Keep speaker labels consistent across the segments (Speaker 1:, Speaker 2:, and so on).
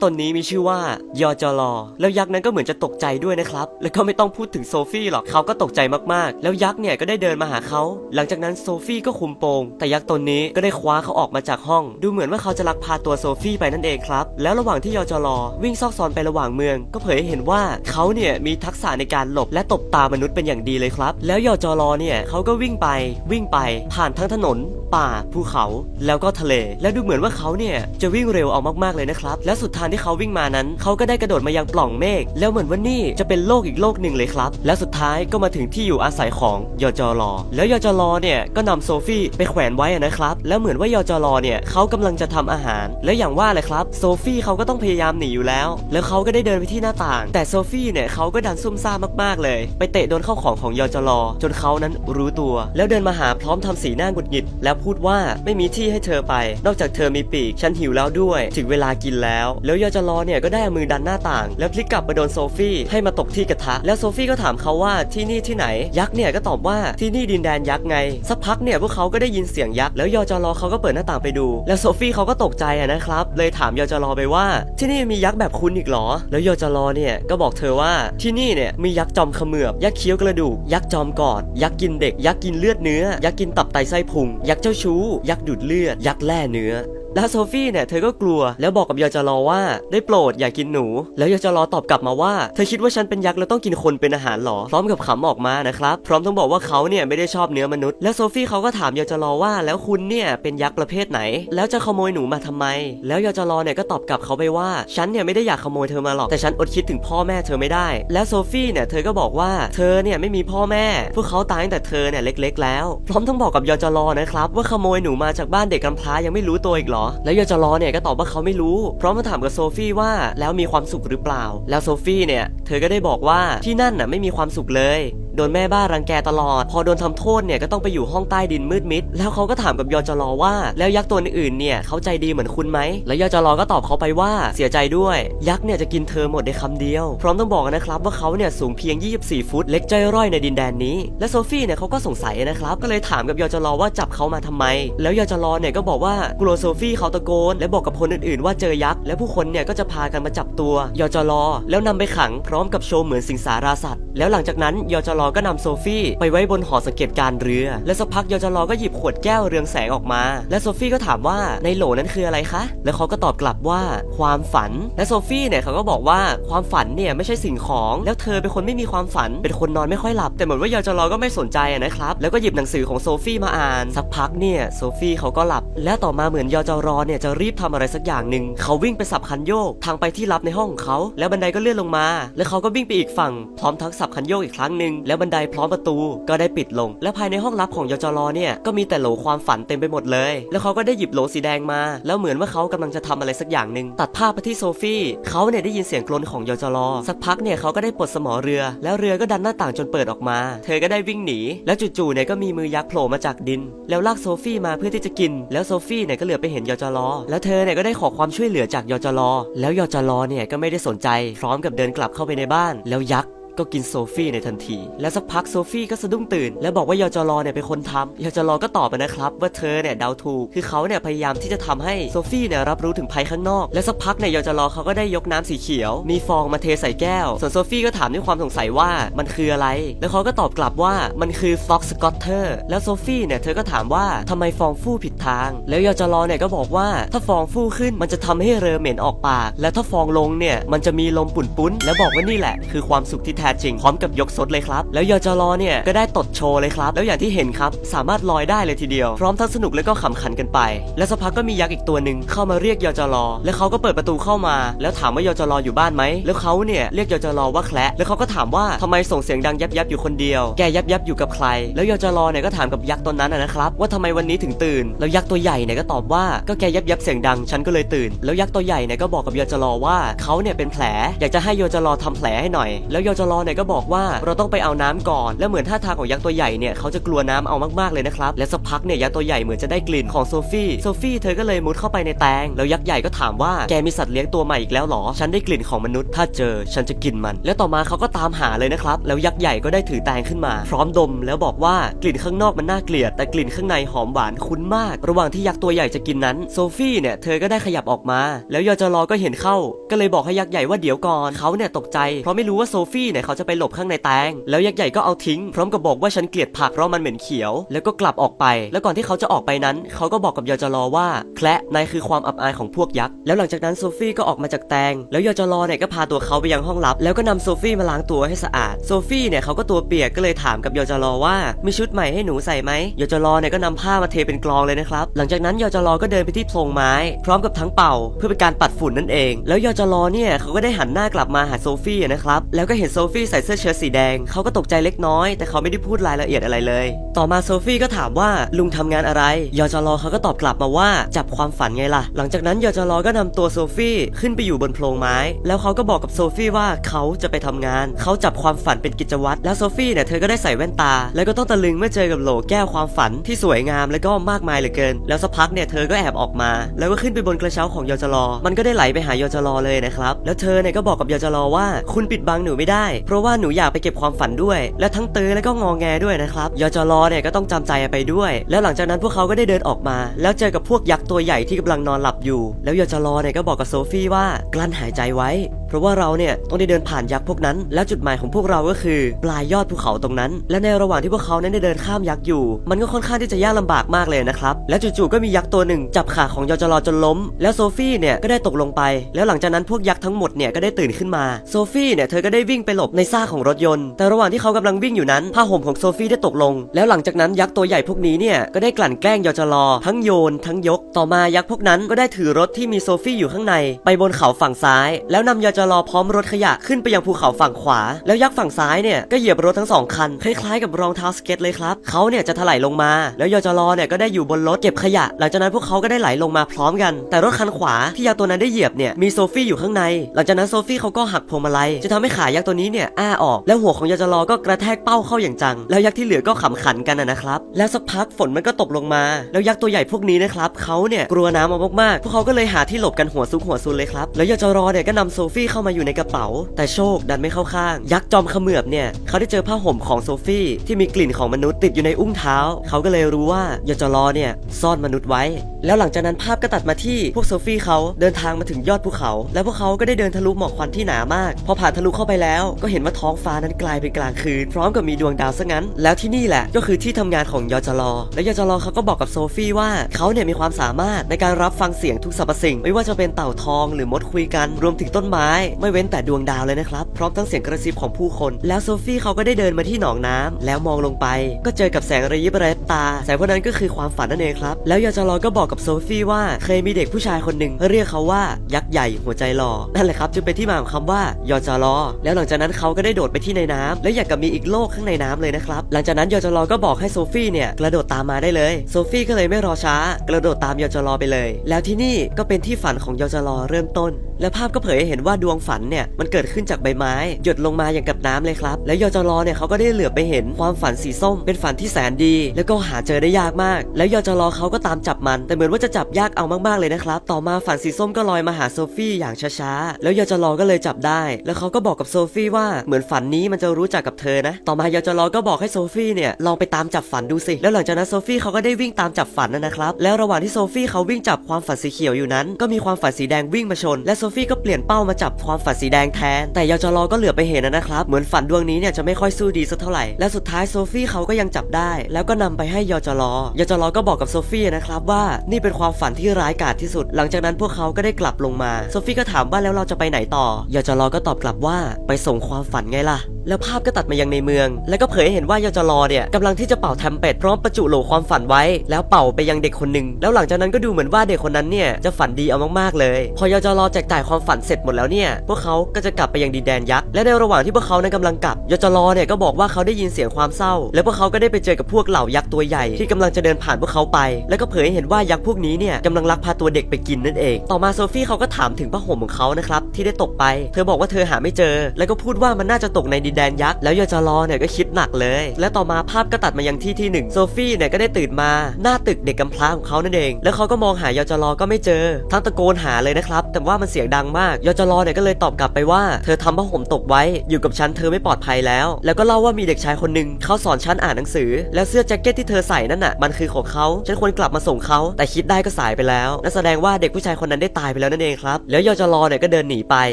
Speaker 1: ษ์ตนนี้มีชื่อว่ายอจลอแล้วยักษ์นั้นก็เหมือนจะตกใจด้วยนะครับ แล้วก็ไม่ต้องพูดถึงโซฟี่หรอกเขาก็ตกใจมากๆ แล้วยักษ์เนี่ยก็ได้เดินมาหาเขาหลังจากนั้นโซฟี่ก็คุมโปง แต่ยักษ์ตนนี้ก็ได้คว้าเขาออกมาจากห้อง ดูเหมือนว่าเขาจะลักพาตัวโซฟี่ไปนั่นเองครับ แล้วระหว่างที่ยอจลอวิ่งซอกซอนไประหว่างเมือง ก็เผยให้เห็นว่าเขาเนี่ยมีทักษะในการหลบและตบตามนุษย์เป็นอย่างดีเลยครับ แล้วยอจลอเนี่ยเขาก็วิ่งไป วิ่งไปผ่านทั้งถนน ป่าภูเขา แล้วก็ทะเล แล้วดูเหมือนว่าเขาเนี่ยจะวิ่งเร็วเอามากๆเลยนะครับ แล้วสุดทางที่เขาวิ่งมานั้น เขาก็ได้กระโดดมายังปล่องเมฆแล้วเหมือนว่านี่จะเป็นโลกอีกโลกหนึ่งเลยครับ และสุดท้ายก็มาถึงที่อยู่อาศัยของยอจลอแล้วยอจลอเนี่ยก็นำโซฟี่ไปแขวนไว้อะนะครับ แล้วเหมือนว่ายอจลอเนี่ยเขากำลังจะทำอาหาร แล้วอย่างว่าเลยครับโซฟี่เขาก็ต้องพยายามหนีอยู่แล้ว แล้วเขาก็ได้เดินไปที่หน้าต่าง แต่โซฟี่เนี่ยเขาก็ดันซุ่มซ่ามากๆเลย ไปเตะโดนเข้าของของยอจลอจนเขานั้นรู้ตัว แล้วเดินมาหาพร้อมทำสีหน้าหงุดหงิด แล้วพูดว่าไม่มีที่ให้เธอไป นอกจากเธอมีปีกฉันหิวแล้วด้วย ถึงเวลากินแล้วแล้วยอจลอเนี่ยก็ได้มือดันหน้าต่าง แล้วพลิกกลับมาโดนโซฟี่ให้มาตกที่กระทะ แล้วโซฟี่ก็ถามเขาว่าที่นี่ที่ไหน ยักษ์เนี่ยก็ตอบว่าที่นี่ดินแดนยักษ์ไง สักพักเนี่ยพวกเขาก็ได้ยินเสียงยักษ์ แล้วยอจลอเขาก็เปิดหน้าต่างไปดู แล้วโซฟี่เขาก็ตกใจนะครับ เลยถามยอจลอไปว่า ที่นี่มียักษ์แบบคุณอีกเหรอ แล้วยอจลอเนี่ยก็บอกเธอว่าที่นี่เนี่ยมียักษ์จอมเขมือบ ยักษ์เคี้ยวกระดูก ยักษ์จอมกอด ยักษ์กินเด็ก ยักษ์กินเลือดเนื้อ ยักษ์กินตับไตไส้พุง ยักษ์เจ้าชู้ ยักษ์ดูดเลือด ยักษ์แล่เนื้อ แล้วโซฟี่เนี่ยเธอก็กลัวแล้วบอกกับยอจรอว่าได้โปรดอย่ากินหนู แล้วยอจรอตอบกลับมาว่า เธอคิดว่าฉันเป็นยักษ์แล้วต้องกินคนเป็นอาหารหรอ พร้อมกับขำออกมานะครับ พร้อมต้องบอกว่าเขาเนี่ยไม่ได้ชอบเนื้อมนุษย์ แล้วโซฟี่เขาก็ถามยอจรอว่าแล้วคุณเนี่ยเป็นยักษ์ประเภทไหน แล้วจะขโมยหนูมาทำไม แล้วยอจรอเนี่ยก็ตอบกลับเขาไปว่าฉันเนี่ยไม่ได้อยากขโมยเธอมาหรอกแต่ฉันอดคิดถึงพ่อแม่เธอไม่ได้ แล้วโซฟี่เนี่ยเธอก็บอกว่าเธอเนี่ยไม่มีพ่อแม่ พวกเขาตายตั้งแต่เธอเนี่ยเล็ก ๆ แล้ว พร้อมทั้งบอกกับยอจรอนะครับว่าขโมยหนูมาจากบ้านเด็กกำพร้ายังไม่รู้ตัวอีกหรอแล้วยาจรอเนี่ยก็ตอบว่าเขาไม่รู้พร้อมมาถามกับโซฟี่ว่าแล้วมีความสุขหรือเปล่า แล้วโซฟี่เนี่ยเธอก็ได้บอกว่าที่นั่นน่ะไม่มีความสุขเลยโดนแม่บ้ารังแกตลอด พอโดนทำโทษเนี่ยก็ต้องไปอยู่ห้องใต้ดินมืดมิด แล้วเขาก็ถามกับยอจรอว่า แล้วยักษ์ตัวอื่นเนี่ยเขาใจดีเหมือนคุณไหม แล้วยอจรอก็ตอบเขาไปว่าเสียใจด้วย ยักษ์เนี่ยจะกินเธอหมดในคำเดียว พร้อมต้องบอกนะครับว่าเขาเนี่ยสูงเพียง 24 ฟุต เล็กใจร่อยในดินแดนนี้ และโซฟี่เนี่ยเขาก็สงสัยนะครับ ก็เลยถามกับยอจรอว่าจับเขามาทำไม แล้วยอจรอเนี่ยก็บอกว่ากลัวโซฟี่เขาตะโกน และบอกกับคนอื่นๆ ว่าเจอยักษ์และผู้คนเนี่ยก็จะพากันมาจับตัวยอจรอแล้วนำไปขังพร้อมกับโชว์เหมือนสิงสาราสัตว์แล้วหลังจากนั้นยอจรอก็นำโซฟี่ไปไว้บนหอสังเกตการณ์เรือ และสักพักยอจรอก็หยิบขวดแก้วเรืองแสงออกมา และโซฟี่ก็ถามว่าในโหลนั้นคืออะไรคะ แล้วเขาก็ตอบกลับว่าความฝัน และโซฟี่เนี่ยเขาก็บอกว่าความฝันเนี่ยไม่ใช่สิ่งของ แล้วเธอเป็นคนไม่มีความฝัน เป็นคนนอนไม่ค่อยหลับ แต่เหมือนว่ายอจรอก็ไม่สนใจนะครับ แล้วก็หยิบหนังสือของโซฟี่มาอ่าน สักพักเนี่ยโซฟี่เขาก็หลับ และต่อมาเหมือนยอจรอเนี่ยจะรีบทำอะไรสักอย่างหนึ่งเขาวิ่งไปสับคันโยกทางไปที่ลับในห้องของเขา แล้วบันไดก็เลื่อนลงมา แล้วเขาก็วิ่งไปอีกฝั่งพร้อมทั้งสับคันโยกอีกครั้งหนึ่งแล้วบันไดพร้อมประตูก็ได้ปิดลง และภายในห้องลับของยจรเนี่ยก็มีแต่โหลความฝันเต็มไปหมดเลย แล้วเขาก็ได้หยิบโหลสีแดงมา แล้วเหมือนว่าเขากำลังจะทำอะไรสักอย่างหนึ่งตัดภาพไปที่โซฟี่เขาเนี่ยได้ยินเสียงกลนของยจรสักพักเนี่ยเขาก็ได้ปลดสมอเรือ แล้วเรือก็ดันหน้าต่างจนเปิดออกมา เธอก็ได้วิ่งหนี แล้วจู่ๆเนี่ยก็มีมือยักษ์โผล่มาจากดิน แล้วลากโซฟี่มาเพื่อที่จะกิน แล้วโซฟี่เนี่ยก็เหลือไปเห็นยจรแล้วเธอเนี่ยก็ได้ขอความช่วยเหลือจากยจรแล้วยจรเนี่ยก็ไม่ได้สนใจ พร้อมกับเดินกลับเข้าไปในบ้าน แล้วยักษ์ ก็กินโซฟี่ในทันที และสักพักโซฟี่ก็สะดุ้งตื่น และบอกว่ายอจรอเนี่ยเป็นคนทำยอจรอก็ตอบไปนะครับว่าเธอเนี่ยเดาถูก คือเขาเนี่ยพยายามที่จะทำให้โซฟี่เนี่ยรับรู้ถึงภัยข้างนอก และสักพักเนี่ยยอจรอเขาก็ได้ยกน้ำสีเขียว มีฟองมาเทใส่แก้ว ส่วนโซฟี่ก็ถามด้วยความสงสัยว่ามันคืออะไร แล้วเขาก็ตอบกลับว่ามันคือฟ็อกสกอตเตอร์แล้วโซฟี่เนี่ยเธอก็ถามว่าทำไมฟองฟู่ผิดทาง แล้วยอจรอเนี่ยก็บอกว่าถ้าฟองฟู่ขึ้นมันจะทำให้เรอเหม็นออกปาก และถ้าฟองลงเนี่ยมันจะมีลมปุ่นปุ้นแล้วบอกว่านี่แหละ คือความสุขที่แท้จริงพร้อมกับยกสดเลยครับ แล้วยอจรอเนี่ยก็ได้ตดโชว์เลยครับ แล้วอย่างที่เห็นครับสามารถลอยได้เลยทีเดียว พร้อมทั้งสนุกและก็ขำขันกันไป และสักพักก็มียักษ์อีกตัวหนึ่งเข้ามาเรียกยอจรอแล้วเขาก็เปิดประตูเข้ามา แล้วถามว่ายอจรออยู่บ้านไหมแล้วเขาเนี่ยเรียกยอจรอว่าแคละแล้วเขาก็ถามว่าทำไมส่งเสียงดังยับยับอยู่คนเดียว แกยับยับอยู่กับใคร แล้วยอจรอเนี่ยก็ถามกับยักษ์ตนนั้นนะครับว่าทำไมวันนี้ถึงตื่น แล้วยักษ์ตัวใหญ่เนี่ยก็ตอบว่าก็แกยับยับเสียงดังฉันก็เลยตื่น แล้วยักษ์ตัวใหญ่เนี่ยก็บอกกับยอจรอว่าเขาเนี่ยเป็นแผลอยากจะให้ยอจรอทำแผลให้หน่อย แล้วยอจรอเนี่ยก็บอกว่าเราต้องไปเอาน้ำก่อน แล้วเหมือนท่าทางของยักษ์ตัวใหญ่เนี่ยเขาจะกลัวน้ำเอามากๆเลยนะครับและสักพักเนี่ยยักษ์ตัวใหญ่เหมือนจะได้กลิ่นของโซฟี่โซฟี่เธอก็เลยมุดเข้าไปในแตงแล้วยักษ์ใหญ่ก็ถามว่าแกมีสัตว์เลี้ยงตัวใหม่อีกแล้วหรอ ฉันได้กลิ่นของมนุษย์ถ้าเจอ ฉันจะกินมัน แล้วต่อมาเขาก็ตามหาเลยนะครับแล้วยักษ์ใหญ่ก็ได้ถือแตงขึ้นมา พร้อมดม แล้วบอกว่ากลิ่นข้างนอกมันน่าเกลียดแต่กลิ่นข้างในหอมหวานคุ้นมาก ระหว่างที่ยักษ์ตัวใหญ่จะกินนั้นโซฟี่เนี่ยเธอก็ได้ขยับออกมา แล้วยอจรอก็เห็นเข้า ก็เลยบอกให้ยักษ์ใหญ่ว่าเดี๋ยวก่อนเขาเนี่ยตกใจเพราะไม่รู้ว่าโซฟี่เนี่ยเขาจะไปหลบข้างในแตง แล้วยักษ์ใหญ่ก็เอาทิ้ง พร้อมกับบอกว่าฉันเกลียดผักเพราะมันเหม็นเขียว แล้วก็กลับออกไป แล้วก่อนที่เขาจะออกไปนั้น เขาก็บอกกับยอจรอว่าแคละนายคือความอับอายของพวกยักษ์ แล้วหลังจากนั้นโซฟี่ก็ออกมาจากแตง แล้วยอจรอเนี่ยก็พาตัวเขาไปยังห้องลับ แล้วก็นำโซฟี่มาล้างตัวให้สะอาด โซฟี่เนี่ยเขาก็ตัวเปียกก็เลยถามกับยอจรอว่า มีชุดใหม่ให้หนูใส่ไหมยอจรอเนี่ยก็นำผ้ามาเทเป็นกลองเลยนะครับ หลังจากนั้นยอจรอก็เดินไปที่โพรงไม้ พร้อมกับทั้งเป่า เพื่อเป็นการปัดฝุ่นนั่นเอง แล้วยอจรอเนี่ยเขาก็ได้หันหน้ากลับมาหาโซฟี่นะครับ แล้วก็เห็นโซฟี่ใส่เสื้อเชิ้ตสีแดง เขาก็ตกใจเล็กน้อย แต่เขาไม่ได้พูดรายละเอียดอะไรเลย ต่อมาโซฟี่ก็ถามว่าลุงทำงานอะไร ยอจรอเขาก็ตอบกลับมาว่าจับความฝันไงล่ะ หลังจากนั้นยอจรอก็นำตัวโซฟี่ขึ้นไปอยู่บนโพรงไม้ แล้วเขาก็บอกกับโซฟี่ว่าเขาจะไปทำงาน เขาจับความฝันเป็นกิจวัตร แล้วโซฟี่เนี่ยเธอก็ได้ใส่แว่นตา แล้วก็ต้องตะลึงเมื่อเจอกับโหลแก้วความฝันที่สวยงามและก็มากมายเหลือเกิน แล้วสักพักเนี่ยเธอก็แอบออกมา แล้วก็ขึ้นไปบนกระเช้าของยอจรอมันก็ได้ไหลไปหายอจรอเลยนะครับ แล้วเธอเนี่ยก็บอกกับยอจรอว่าคุณปิดบังหนูไม่ได้เพราะว่าหนูอยากไปเก็บความฝันด้วย และทั้งเตยและก็งอแงด้วยนะครับยอจรอเนี่ยก็ต้องจำใจไปด้วย แล้วหลังจากนั้นพวกเขาก็ได้เดินออกมา แล้วเจอกับพวกยักษ์ตัวใหญ่ที่กำลังนอนหลับอยู่ แล้วยอจรอเนี่ยก็บอกกับโซฟี่ว่ากลั้นหายใจไว้ เพราะว่าเราเนี่ยต้องได้เดินผ่านยักษ์พวกนั้น แล้วจุดหมายของพวกเราก็คือ ปลายยอดภูเขาตรงนั้น และในระหว่างที่พวกเขานั้นได้เดินข้ามยักษ์อยู่ มันก็ค่อนข้างที่จะยากลำบากมากเลยนะครับ และจู่ๆก็มียักษ์ตัวหนึ่งจับขาของยอจรอจนล้ม แล้วโซฟี่เนี่ยก็ได้ตกลงไป แล้วหลังจากนั้นพวกยักษ์ทั้งหมดเนี่ยก็ได้ตื่นขึ้นมา โซฟี่เนี่ยเธอก็ได้วิ่งไปหลบในซากของรถยนต์ แต่ระหว่างที่เขากำลังวิ่งอยู่นั้นผ้าห่มของโซฟี่ได้ตกลง แล้วหลังจากนั้นยักษ์ตัวใหญ่พวกนี้เนี่ยก็ได้กลั่นแกล้งยอจรอทั้งโยน ทั้งยก ต่อมายักษ์พวกนั้นก็ได้ถือรถที่มีโซฟี่อยู่ข้างใน ไปบนเขาฝั่งซ้าย แล้วนำยอจรอพร้อมรถขยะขึ้นไปยังภูเขาฝั่งขวา แล้วยักษ์ฝั่งซ้ายเนี่ยก็เหยียบรถทั้งสองคัน คล้ายๆกับรองเท้าสเก็ตเลยครับเขาเนี่ยจะถลายลงมา แล้วยอจรอเนี่ยก็ได้อยู่บนรถเก็บขยะ หลังจากนั้นพวกเขาก็ได้ไหลลงมาพร้อมกัน แต่รถคันขวาที่ยักษ์ตัวนั้นได้เหยียบเนี่ยมีโซฟี่อยู่ข้างใน หลังจากนั้นโซฟี่เขาก็หักพวงมาลัยจะทำให้ขายักษ์ตัวนี้เนี่ยอ้าออก แล้วหัวของยอจรอก็กระแทกเป้าเข้าอย่างจัง แล้วยักษ์ที่เหลือก็ขำขันกันนะครับแล้วสักพักฝนมันก็ตกลงมา แล้วยักษ์ตัวใหญ่พวกนี้นะครับเขาเนี่ยกลัวน้ำมามากๆพวกเขาก็เลยหาที่หลบกันหัวซุกหัวซุนเลยครับแล้วยอจรอเนี่ยก็นำโซฟี่เข้ามาอยู่ในกระเป๋า แต่โชคดันไม่เข้าข้าง ยักษ์จอมเขมือบเนี่ยเขาได้เจอผ้าห่มของโซฟี่ที่มีกลิ่นของมนุษย์ติดอยู่ในอุ้งเท้า เขาก็เลยรู้ว่ายอจรอเนี่ยซ่อนมนุษย์ไว้ แล้วหลังจากนั้นภาพก็ตัดมาที่พวกโซฟี่เขาเดินทางมาถึงยอดภูเขา แล้วพวกเขาก็ได้เดินทะลุหมอกควันที่หนามาก พอผ่านทะลุเข้าไปแล้ว ก็เห็นว่าท้องฟ้านั้นกลายเป็นกลางคืน พร้อมกับมีดวงดาวซะงั้น แล้วที่นี่แหละก็คือที่ทำงานของยอจรอและยอจรอเขาก็บอกกับโซฟี่ว่าเขาเนี่ยมีความสามารถในการรับฟังเสียงทุกสรรพสิ่ง ไม่ว่าจะเป็นเต่าทองหรือมดคุยกันรวมถึงต้นไม้ไม่เว้นแต่ดวงดาวเลยนะครับ พร้อมทั้งเสียงกระซิบของผู้คน แล้วโซฟี่เขาก็ได้เดินมาที่หนองน้ำแล้วมองลงไป ก็เจอกับแสงระยิบระยับตา แสงพวกนั้นก็คือความฝันนั่นเองครับ แล้วยอจรอก็บอกกับโซฟี่ว่าเคยมีเด็กผู้ชายคนหนึ่งเรียกเขาว่ายักษ์ใหญ่หัวใจหล่อนั่นแหละครับจึงเป็นที่มาของคำว่ายอจรอแล้วหลังจากนั้นเขาก็ได้โดดไปที่ในน้ำแล้วอยากกับมีอีกโลกข้างในน้ำเลยนะครับหลังจากนั้นยอจรอก็บอกให้โซฟี่เนี่ยกระโดดตามมาได้เลยโซฟี่ก็เลยไม่รอช้า กระโดดตามยอจรอไปเลย แล้วที่นี่ก็เป็นที่ฝันของยอจรอเริ่มต้น และภาพก็เผยให้เห็นว่าดวงฝันเนี่ยมันเกิดขึ้นจากใบไม้ หยดลงมาอย่างกับน้ำเลยครับ แล้วยอจรอเนี่ยเขาก็ได้เหลือบไปเห็นความฝันสีส้ม เป็นฝันที่แสนดี แล้วก็หาเจอได้ยากมาก แล้วยอจรอเขาก็ตามจับมัน แต่เหมือนว่าจะจับยากเอามากๆเลยนะครับ ต่อมาฝันสีส้มก็ลอยมาหาโซฟี่อย่างช้าๆ แล้วยอจรอก็เลยจับได้ แล้วเขาก็บอกกับโซฟี่ว่าเหมือนฝันนี้มันจะรู้จักกับเธอนะ ต่อมายอจรอก็บอกให้โซฟี่เนี่ยลองไปตามจับฝันดูสิ แล้วหลังจากนั้นโซฟี่เขาก็ได้วิ่งตามจับฝันนะนะครับ แล้วระหว่างที่โซฟี่เขาวิ่งจับความฝันสีเขียวอยู่นั้น ก็มีความฝันสีแดงวิ่งมาชน และโซฟี่ก็เปลี่ยนเป้ามาจับความฝันสีแดงแทน แต่ยอจรอก็เหลือไปเห็นนะครับ เหมือนฝันดวงนี้เนี่ยจะไม่ค่อยสู้ดีสักเท่าไหร่ และสุดท้ายโซฟี่เขาก็ยังจับได้ แล้วก็นำไปให้ยอจรอยอจรอก็บอกกับโซฟี่นะครับว่านี่เป็นความฝันที่ร้ายกาจที่สุด หลังจากนั้นพวกเขาก็ได้กลับลงมา โซฟี่ก็ถามว่าแล้วเราจะไปไหนต่อยอจรอก็ตอบกลับว่าไปส่งความฝันไงล่ะ แล้วภาพก็ตัดมายังในเมือง แล้วก็เผยให้เห็นว่ายอจรอเนี่ยกำลังที่จะเป่าแทมเป็ดพร้อมประจุโหลความฝันไว้ แล้วเป่าไปยังเด็กคนหนึ่งแล้วหลังจากนั้นก็ดูเหมือนว่าเด็กคนนั้นเนี่ยจะฝันดีเอามากๆเลย พอยอจรอแจกจ่ายความฝันเสร็จหมดแล้วเนี่ยพวกเขาก็จะกลับไปยังดินแดนยักษ์ และในระหว่างที่พวกเขานั้นกำลังกลับยอจรอเนี่ยก็บอกว่าเขาได้ยินเสียงความเศร้า แล้วพวกเขาก็ได้ไปเจอกับพวกเหล่ายักษ์ตัวใหญ่ที่กำลังจะเดินผ่านพวกเขาไป แล้วก็เผยให้เห็นว่ายักษ์พวกนี้เนี่ยกำลังลักพาตัวเด็กไปกินนั่นเอง ต่อมาโซฟี่เขาก็ถามถึงผ้าห่มของเขานะครับที่ได้ตกไป เธอบอกว่าเธอหาไม่เจอ แล้วก็พูดว่ามันน่าจะตกในดินดินแดนยักษ์ แล้วยจรเนี่ยก็คิดหนักเลย และต่อมาภาพก็ตัดมายังที่ที่หนึ่งโซฟี่เนี่ยก็ได้ตื่นมาหน้าตึกเด็กกำพร้าของเขานั่นเอง แล้วเขาก็มองหายจรก็ไม่เจอ ทั้งตะโกนหาเลยนะครับแต่ว่ามันเสียงดังมากยจรเนี่ยก็เลยตอบกลับไปว่าเธอทำผ้าห่มตกไว้ อยู่กับฉันเธอไม่ปลอดภัยแล้ว แล้วก็เล่าว่ามีเด็กชายคนหนึ่งเขาสอนฉันอ่านหนังสือ แล้วเสื้อแจ็คเก็ตที่เธอใส่นั่นน่ะมันคือของเขาฉันควรกลับมาส่งเขาแต่คิดได้ก็สายไปแล้วนั่นแสดงว่าเด็กผู้ชายคนนั้นได้ตายไปแล้วนั่นเองครับแล้วยจรเนี่ยก็เดินหนีไป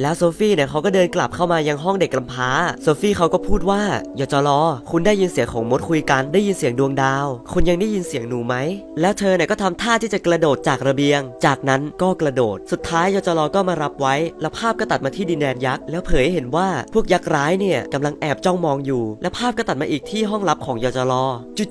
Speaker 1: แล้วโซฟี่เนี่ยเขาก็เดินกลับเข้ามายังห้องเด็กกำพร้าโซฟี่เขาก็พูดว่ายจรคุณได้ยินเสียงของมดคุยกันได้ยินเสียงดวงดาว คุณยังได้ยินเสียงหนูไหมแล้วเธอเนี่ยก็ทำท่าที่จะกระโดดจากระเบียง จากนั้นก็กระโดด สุดท้ายยจรก็มารับไว้แล้วภาาพก็ตัดมาที่ดินแดนยักษ์แล้วเผยให้เห็นว่าพวกยักษ์ร้ายเนี่ยกำลังแอบจ้องมองอยู่ และภาพก็ตัดมาอีกที่ห้องลับของยจร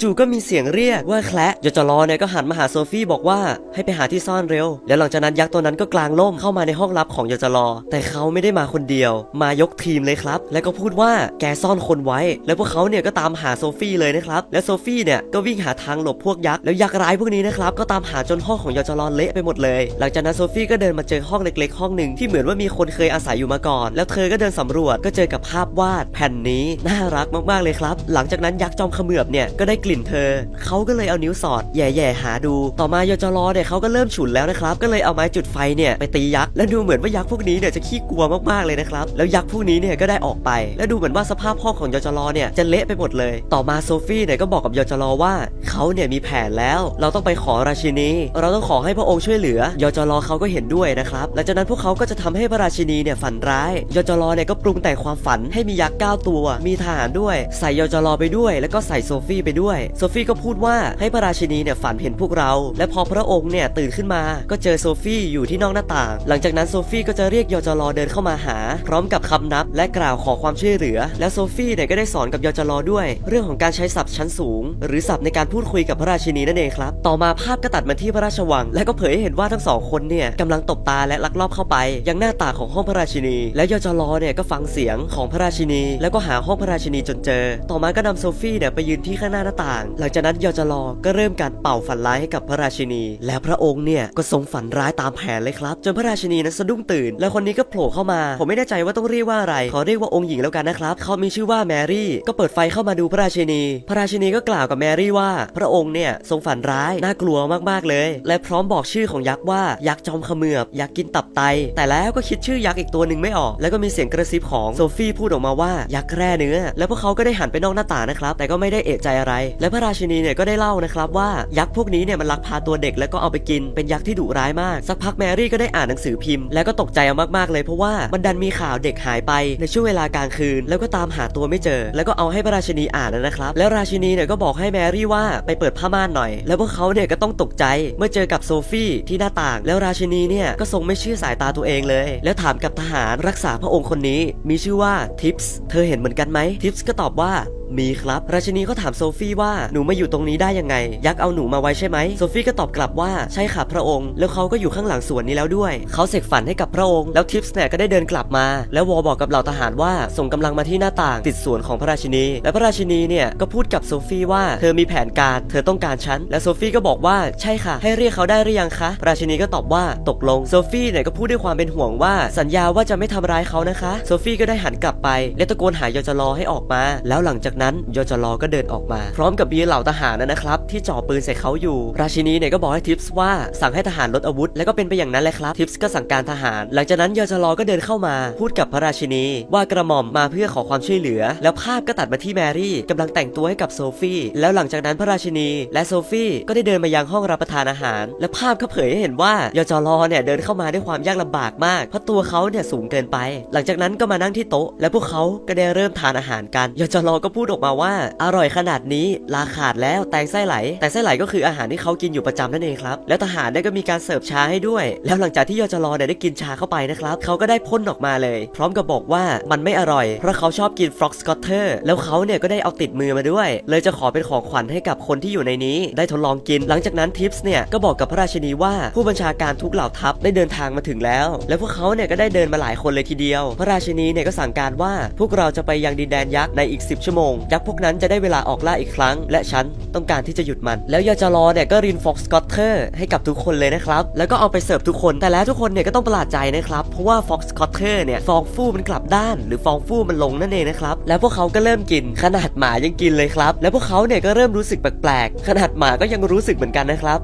Speaker 1: จู่ๆก็มีเสียงเรียกว่าแคละยจรเนี่ยก็หันมาหาโซฟี่บอกว่าให้ไปหาที่ซ่อนเร็ว แล้วหลังจากนั้นยักษ์ตัวนั้นก็กลางล่มเข้ามาในห้องลับของยจรแต่เขาไม่ได้มาคนเดียว มายกทีมเลยครับ แล้วก็พูดว่าแกซ่อนคนไว้ แล้วพวกเขาเนี่ยก็ตามหาโซฟี่เลยนะครับและโซฟี่เนี่ยก็วิ่งหาทางหลบพวกยักษ์แล้วยักษ์ร้ายพวกนี้นะครับก็ตามหาจนห้องของยจรเละไปหมดเลย หลังจากนั้นโซฟี่ก็เดินมาเจอห้องเล็ก ๆ ห้องหนึ่งที่เหมือนว่ามีคนเคยอาศัยอยู่มาก่อน แล้วเธอก็เดินสำรวจก็เจอกับภาพวาดแผ่นนี้น่ารักมากๆเลยครับ หลังจากนั้นยักษ์จอมเขมือบเนี่ยก็ได้กลิ่นเธอ เขาก็เลยเอานิ้วสอดแย่ๆหาดู ต่อมาโยจรอเนี่ยเขาก็เริ่มฉุนแล้วนะครับ ก็เลยเอาไม้จุดไฟเนี่ยไปตียักษ์ และดูเหมือนว่ายักษ์พวกนี้เนี่ยจะขี้กลัวมากๆเลยนะครับ แล้วยักษ์พวกนี้เนี่ยก็ได้ออกไป และดูเหมือนว่าสภาพห้องของโยจรอเนี่ยจะเละไปหมดเลย ต่อมาโซฟี่เนี่ยก็บอกกับโยจรอว่าเขาเนี่ยมีแผนแล้ว เราต้องไปขอราชินี เราต้องขอให้พระองค์ช่วยเหลือยจรอเขาก็เห็นด้วยนะครับหลังจากนั้นพวกเขาก็จะทำให้พระราชนีเนี่ยฝันร้ายยจรเนี่ยก็ปรุงแต่งความฝันให้มียักษ์เก้าตัว มีทหารด้วย ใส่ยจรไปด้วย แล้วก็ใส่โซฟี่ไปด้วย โซฟี่ก็พูดว่าให้พระราชินีเนี่ยฝันเห็นพวกเรา และพอพระองค์เนี่ยตื่นขึ้นมา ก็เจอโซฟี่อยู่ที่นอกหน้าต่าง หลังจากนั้นโซฟี่ก็จะเรียกยจรเดินเข้ามาหา พร้อมกับคำนับ และกล่าวขอความช่วยเหลือ และโซฟี่เนี่ยก็ได้สอนกับยจรด้วย เรื่องของการใช้ศัพท์ชั้นสูง หรือศัพท์ในการพูดคุยกับพระราชินีนั่นเองครับ ต่อมาภาพก็ตัดมาที่พระราชวัง และก็เผยให้เห็นว่าทั้งสองคนเนี่ยกำลังตบตาและลักลอบเข้าไปยังหน้าตาของห้องพระราชินี และยจรเนี่ยก็ฟังเสียงของพระราชินี แล้วก็หาห้องพระราชินีจนเจอ ต่อมาก็นำโซฟี่เนี่ยไปยืนที่ข้างหน้าหน้าต่าง หลังจากนั้นยจรก็เริ่มการเป่าฝันร้ายให้กับพระราชินี และพระองค์เนี่ยก็ทรงฝันร้ายตามแผนเลยครับ จนพระราชินีนั้นสะดุ้งตื่น แล้วคนนี้ก็โผล่เข้ามา ผมไม่แน่ใจว่าต้องเรียกว่าอะไร ขอเรียกว่าองค์หญิงแล้วกันนะครับ เขามีชื่อว่าแมรี่ ก็เปิดไฟเข้ามาดูพระราชินี พระราชินีก็กล่าวกับแมรี่ว่า พระองค์เนี่ยทรงฝันร้ายน่ากลัวมากๆเลย และพร้อมบอกชื่อของยักษ์ว่ายักษ์จอมเขมือบยักษ์กินตับไต แต่แล้วก็คิดชื่อยักษ์อีกตัวหนึ่งไม่ออก แล้วก็มีเสียงกระซิบของโซฟี่พูดออกมาว่ายักษ์แร่เนื้อ แล้วพวกเขาก็ได้หันไปนอกหน้าต่างนะครับ แต่ก็ไม่ได้เอะใจอะไร และพระราชินีเนี่ยก็ได้เล่านะครับว่ายักษ์พวกนี้เนี่ยมันลักพาตัวเด็กแล้วก็เอาไปกิน เป็นยักษ์ที่ดุร้ายมาก สักพักแมรี่ก็ได้อ่านหนังสือพิมพ์ แล้วก็ตกใจมากๆเลยเพราะว่ามันดันมีข่าวเด็กหายไปในช่วงเวลากลางคืน แล้วก็ตามหาตัวไม่เจอ แล้วก็เอาให้พระราชินีอ่านนะครับ แล้วราชินีเนี่ยก็บอกให้แมรี่ว่าไปเปิดผ้าม่านหน่อย แล้วพวกเขาเนี่ยก็ต้องตกใจเมื่อเจอกับโซฟี่ที่หน้าต่าง แล้วราชินีเนี่ยก็ทรงไม่เชื่อสายตาตัวเองเลย แล้วถามามกับทหารรักษาพระองค์คนนี้มีชื่อว่าทิปส์เธอเห็นเหมือนกันไหมทิปส์ก็ตอบว่า มีครับ ราชินีก็ถามโซฟี่ว่าหนูมาอยู่ตรงนี้ได้ยังไง ยักษ์เอาหนูมาไว้ใช่ไหมโซฟี่ก็ตอบกลับว่าใช่ค่ะพระองค์ แล้วเขาก็อยู่ข้างหลังสวนนี้แล้วด้วย เขาเสกฝันให้กับพระองค์ แล้วทิปส์เนี่ยก็ได้เดินกลับมา แล้ววอบอกกับเหล่าทหารว่าส่งกำลังมาที่หน้าต่างติดสวนของพระราชินี และพระราชินีเนี่ยก็พูดกับโซฟี่ว่าเธอมีแผนการ เธอต้องการฉัน และโซฟี่ก็บอกว่าใช่ค่ะ ให้เรียกเขาได้หรือยังคะพระราชินีก็ตอบว่าตกลงโซฟี่เนี่ยก็พูดด้วยความเป็นห่วงว่าสัญญาว่าจะไม่ทำร้ายเขานะคะโซฟี่ก็ได้หันกลับไป และตะโกนหายจรอให้ออกมา แล้วหลังจากนั้นยอจรอก็เดินออกมา พร้อมกับมีเหล่าทหารนะครับที่จ่อปืนใส่เขาอยู่ ราชินีเนี่ยก็บอกให้ทิปส์ว่าสั่งให้ทหารลดอาวุธ แล้วก็เป็นไปอย่างนั้นแหละครับทิปส์ก็สั่งการทหาร หลังจากนั้นยอจรอก็เดินเข้ามา พูดกับพระราชินี ว่ากระหม่อมมาเพื่อขอความช่วยเหลือ แล้วภาพก็ตัดมาที่แมรี่กำลังแต่งตัวให้กับโซฟี่แล้วหลังจากนั้นพระราชินี และโซฟี่ก็ได้เดินมายังห้องรับประทานอาหาร และภาพก็เผยให้เห็นว่ายอจรอเนี่ยเดินเข้ามาด้วยความยากลำบากมาก เพราะตัวเขาเนี่ยสูงเกินไป หลังจากนั้นก็มานั่งที่โต๊ะ และพวกเขาก็ได้เริ่มทานอาหารกันยจรอก็พูดออกมาว่าอร่อยขนาดนี้ลาขาดแล้วแตงไส้ไหล แต่ไส้ไหลก็คืออาหารที่เขากินอยู่ประจำนั่นเองครับ แล้วทหารเนี่ยก็มีการเสิร์ฟชาให้ด้วย แล้วหลังจากที่ยจรอเนี่ยได้กินชาเข้าไปนะครับเขาก็ได้พ่นออกมาเลย พร้อมกับบอกว่ามันไม่อร่อย เพราะเขาชอบกินฟรอกสกอตเตอร์แล้วเขาเนี่ยก็ได้เอาติดมือมาด้วย เลยจะขอเป็นของขวัญให้กับคนที่อยู่ในนี้ ได้ทดลองกิน หลังจากนั้นทิปส์เนี่ยก็บอกกับพระราชินีว่าผู้บัญชาการทุกเหล่าทัพได้เดินทางมาถึงแล้ว และพวกเขาเนี่ยก็ได้เดินมาหลายคนเลยทีเดียว พระราชินีเนี่ยก็สั่งการว่าพวกเราจะไปยังดินแดนยักษ์ในอีก 10 ชั่วโมงยักษ์พวกนั้นจะได้เวลาออกล่าอีกครั้ง และฉันต้องการที่จะหยุดมัน แล้วยอจรอเนี่ยก็รินฟ็อกสกอตเทอร์ให้กับทุกคนเลยนะครับ แล้วก็เอาไปเสิร์ฟทุกคน แต่แล้วทุกคนเนี่ยก็ต้องประหลาดใจนะครับ เพราะว่าฟ็อกสกอตเทอร์เนี่ยฟองฟูมันกลับด้าน หรือฟองฟูมันลงนั่นเองนะครับ แล้วพวกเขาก็เริ่มกิน ขนาดหมายังกินเลยครับ แล้วพวกเขาเนี่ยก็เริ่มรู้สึกแปลกๆ ขนาดหมาก็ยังรู้สึกเหมือนกันนะครับ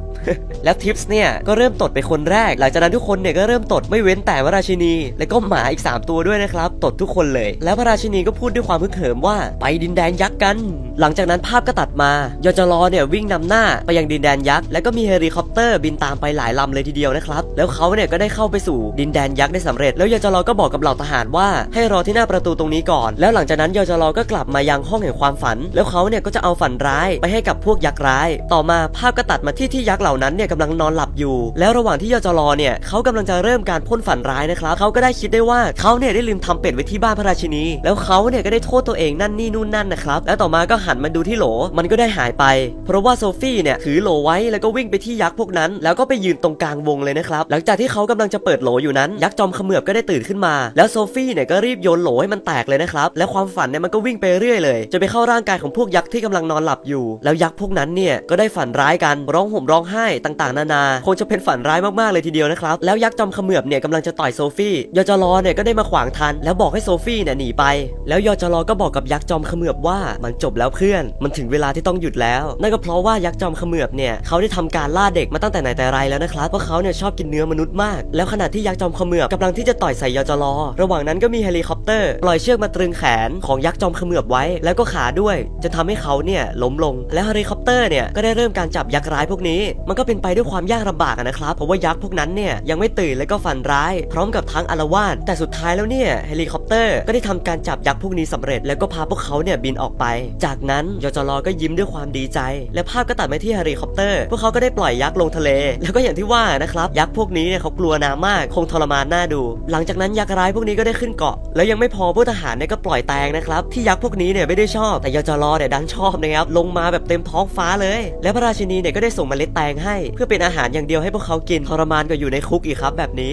Speaker 1: แล้วทิปส์เนี่ยก็เริ่มตดไปคนแรก หลังจากนั้นทุกคนเนี่ยก็เริ่มตดไม่เว้นแต่วราชินี และก็หมาอีก 3 ตัวด้วยนะครับ ตดทุกคนเลย แล้วพระราชินีก็พูดด้วยความพึกเหิมว่าไปดินแดนยักษ์กัน หลังจากนั้นภาพก็ตัดมายอจรอเนี่ยวิ่งนำหน้าไปยังดินแดนยักษ์แล้วก็มีเฮลิคอปเตอร์บินตามไปหลายลำเลยทีเดียวนะครับ แล้วเขาเนี่ยก็ได้เข้าไปสู่ดินแดนยักษ์ได้สำเร็จ แล้วยอจรอก็บอกกับเหล่าทหารว่าให้รอที่หน้าประตูตรงนี้ก่อน แล้วหลังจากนั้นยอจรอก็กลับมายังห้องแห่งความฝัน แล้วเขาเนี่ยก็จะเอาฝันร้ายไปให้กับพวกยักษ์ร้าย ต่อมาภาพก็ตัดมาที่ที่ยักษ์เหล่านั้นเนี่ยกำลังนอนหลับอยู่ แล้วระหว่างที่ยอจรอเนี่ยเขากำลังจะเริ่มการพ่นฝันร้ายนะครับเขาก็ได้คิดได้ว่าเขาเนี่ยได้ลืมทำเป็ดไว้ที่บ้านพระราชินี แล้วเขาเนี่ยก็ได้โทษตัวเองนั่นนี่นู่นนั่นนะครับแล้วต่อมาก็หันมาดูที่โหลมันก็ได้หายไป เพราะว่าโซฟี่เนี่ยถือโหลไว้แล้วก็วิ่งไปที่ยักษ์พวกนั้น แล้วก็ไปยืนตรงกลางวงเลยนะครับหลังจากที่เขากำลังจะเปิดโหลอยู่นั้นยักษ์จอมเขมือบก็ได้ตื่นขึ้นมา แล้วโซฟี่เนี่ยก็รีบโยนโหลให้มันแตกเลยนะครับและความฝันเนี่ยมันก็วิ่งไปเรื่อยเลยจะไปเข้าร่างกายของพวกยักษ์ที่กำลังนอนหลับอยู่ แล้วยักษ์พวกนั้นเนี่ยก็ได้ฝันร้ายกันร้องห่มร้องไห้ต่างๆ นานา คงจะเป็นฝันร้ายมากๆเลยทีเดียวนะครับ แล้วยักษ์จอมเขมือบเนี่ยกำลังจะต่อยโซฟี่ยอจรอเนี่ยก็ได้มาขวางทัน แล้วบอกให้โซฟี่เนี่ยหนีไป แล้วยอจรอก็บอกกับยักษ์จอมเขมือบว่ามันจบแล้วเพื่อน มันถึงเวลาที่ต้องหยุดแล้ว นั่นก็เพราะว่ายักษ์จอมเขมือบเนี่ยเขาได้ทำการล่าเด็กมาตั้งแต่ไหนแต่ไรแล้วนะครับเพราะเขาเนี่ยชอบกินเนื้อมนุษย์มาก แล้วขณะที่ยักษ์จอมเขมือบกำลังที่จะต่อยใส่ยอจรอระหว่างนั้นก็มีเฮลิคอปเตอร์ปล่อยเชือกมาตรึงแขนของยักษ์จอมเขมือบไว้ แล้วก็ขาด้วย จะทำให้เขาเนี่ยล้มลง แล้วเฮลิคอปเตอร์เนี่ยก็ได้เริ่มการจับยักษ์ร้ายพวกนี้ มันก็เป็นไปด้วยความยากลำบากนะครับ เพราะว่ายักษ์พวกนั้นเนี่ยยังไม่ตื่นและก็ฝันร้าย พร้อมกับทั้งอารวาสแต่สุดท้ายแล้วเนี่ยเฮลิคอปเตอร์ก็ได้ทำการจับยักษ์พวกนี้สำเร็จแล้วก็พาพวกเขาเนี่ยบินออกไป จากนั้นยจรก็ยิ้มด้วยความดีใจ และภาพก็ตัดไปที่เฮลิคอปเตอร์พวกเขาก็ได้ปล่อยยักษ์ลงทะเล แล้วก็อย่างที่ว่านะครับยักษ์พวกนี้เนี่ยเขากลัวน้ำมากคงทรมานน่าดู หลังจากนั้นยักษ์ร้ายพวกนี้ก็ได้ขึ้นเกาะ แล้วยังไม่พอพวกทหารเนี่ยก็ปล่อยแตงนะครับที่ยักษ์พวกนี้เนี่ยไม่ได้ชอบ แต่ยจรเนี่ยดันชอบนะครับลงมาแบบเต็มท้องฟ้าเลย และพระราชินีเนี่ยก็ได้ส่งเมล็ดแตงให้เพื่อเป็นอาหารอย่างเดียวให้พวกเขากินทรมานก็อยู่ในคุกอีกครับแบบนี้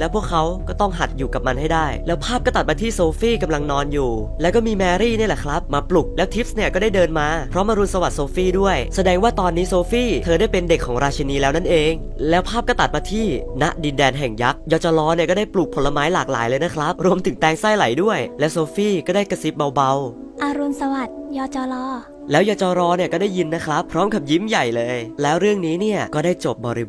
Speaker 1: แล้วพวกเขาก็ต้องหัดอยู่กับมันให้ได้ แล้วภาพก็ตัดมาที่โซฟี่กำลังนอนอยู่ แล้วก็มีแมรี่เนี่ยแหละครับมาปลุกแล้วทิปส์เนี่ยก็ได้เดินมาเพราะมารุนสวัสดิ์โซฟี่ด้วย แสดงว่าตอนนี้โซฟี่เธอได้เป็นเด็กของราชินีแล้วนั่นเอง แล้วภาพก็ตัดมาที่ณดินแดนแห่งยักษ์ยอจรอเนี่ยก็ได้ปลูกผลไม้หลากหลายเลยนะครับ รวมถึงแตงไส้ไหลด้วย และโซฟี่ก็ได้กระซิบเบาๆ
Speaker 2: อรุณสวัสดิ์ยจร
Speaker 1: แล้วยจรอเนี่ยก็ได้ยินนะครับ พร้อมกับยิ้มใหญ่เลย แล้วเรื่องนี้เนี่ยก็ได้จบบริบูรณ์